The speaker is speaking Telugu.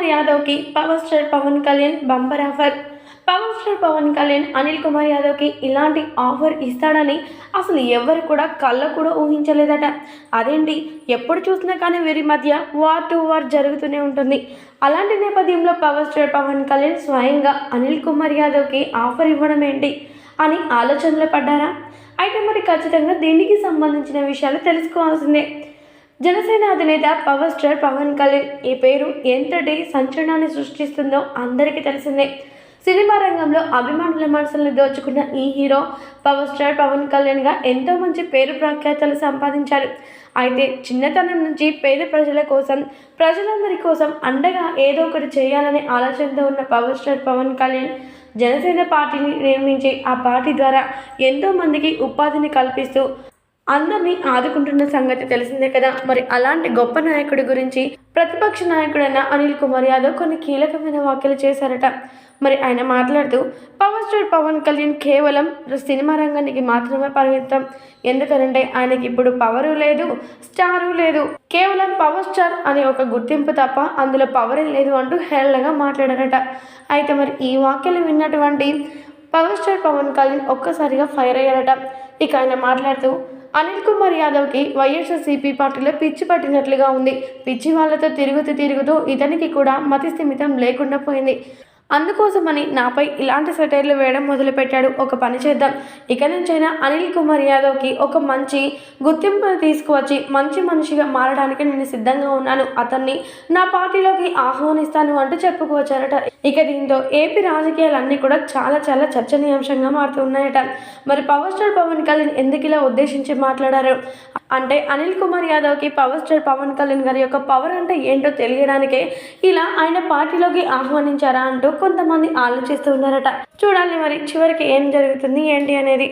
Kumar యాదవ్కి power star Pawan Kalyan bumper offer. Power star Pawan Kalyan Anil Kumar యాదవ్కి ఇలాంటి ఆఫర్ ఇస్తాడని అసలు ఎవరు కూడా కళ్ళ కూడా ఊహించలేదట. అదేంటి? ఎప్పుడు చూసినా కానీ వీరి మధ్య వార్ టు వార్ జరుగుతూనే ఉంటుంది. అలాంటి నేపథ్యంలో పవర్ స్టార్ పవన్ కళ్యాణ్ స్వయంగా అనిల్ కుమార్ యాదవ్కి ఆఫర్ ఇవ్వడం ఏంటి? అని ఆలోచనలో పడ్డారా? అయితే మరి ఖచ్చితంగా దీనికి సంబంధించిన విషయాలు తెలుసుకోవాల్సిందే. జనసేన అధినేత పవర్ స్టార్ పవన్ కళ్యాణ్ ఈ పేరు ఎంతటి సంచలనాన్ని సృష్టిస్తుందో అందరికీ తెలిసిందే. సినిమా రంగంలో అభిమానుల మనసులను దోచుకున్న ఈ హీరో పవర్ స్టార్ పవన్ కళ్యాణ్గా ఎంతో మంచి పేరు ప్రఖ్యాతలు సంపాదించారు. అయితే చిన్నతనం నుంచి పేద ప్రజల కోసం ప్రజలందరి కోసం అండగా ఏదో ఒకటి చేయాలనే ఆలోచనతో ఉన్న పవర్ స్టార్ పవన్ కళ్యాణ్ జనసేన పార్టీని నిర్మించి ఆ పార్టీ ద్వారా ఎంతో మందికి ఉపాధిని కల్పిస్తూ అందరినీ ఆదుకుంటున్న సంగతి తెలిసిందే కదా. మరి అలాంటి గొప్ప నాయకుడి గురించి ప్రతిపక్ష నాయకుడైన అనిల్ కుమార్ యాదవ్ కొన్ని కీలకమైన వ్యాఖ్యలు చేశారట. మరి ఆయన మాట్లాడుతూ పవర్ స్టార్ పవన్ కళ్యాణ్ కేవలం సినిమా రంగానికి మాత్రమే పరిమితం. ఎందుకనంటే ఆయనకి ఇప్పుడు పవరు లేదు స్టారు లేదు. కేవలం పవర్ స్టార్ అనే ఒక గుర్తింపు తప్ప అందులో పవరే లేదు అంటూ హేళనగా మాట్లాడారట. అయితే మరి ఈ వ్యాఖ్యలు విన్నటువంటి పవర్ స్టార్ పవన్ కళ్యాణ్ ఒక్కసారిగా ఫైర్ అయ్యారట. ఇక ఆయన మాట్లాడుతూ అనిల్ కుమార్ యాదవ్కి వైఎస్ఆర్సీపీ పార్టీలో పిచ్చి పట్టినట్లుగా ఉంది. పిచ్చి వాళ్ళతో తిరుగుతూ తిరుగుతూ ఇతనికి కూడా మతి స్థిమితం లేకుండా పోయింది. అందుకోసమని నాపై ఇలాంటి సెటైర్లు వేయడం మొదలుపెట్టాడు. ఒక పని చేద్దాం. ఇక నుంచైనా అనిల్ కుమార్ యాదవ్కి ఒక మంచి గుర్తింపును తీసుకువచ్చి మంచి మనిషిగా మారడానికి నేను సిద్ధంగా ఉన్నాను. అతన్ని నా పార్టీలోకి ఆహ్వానిస్తాను అంటూ చెప్పుకోవచ్చారట. ఇక దీంతో ఏపీ రాజకీయాలన్నీ కూడా చాలా చాలా చర్చనీయాంశంగా మారుతున్నాయట. మరి పవర్ స్టార్ పవన్ కళ్యాణ్ ఎందుకు ఇలా ఉద్దేశించి మాట్లాడారు? అంటే అనిల్ కుమార్ యాదవ్కి పవర్ స్టార్ పవన్ కళ్యాణ్ గారి యొక్క పవర్ అంటే ఏంటో తెలియడానికే ఇలా ఆయన పార్టీలోకి ఆహ్వానించారా అంటూ కొంతమంది ఆలోచిస్తూ ఉన్నారట. చూడాలి మరి చివరికి ఏం జరుగుతుంది ఏంటి అనేది.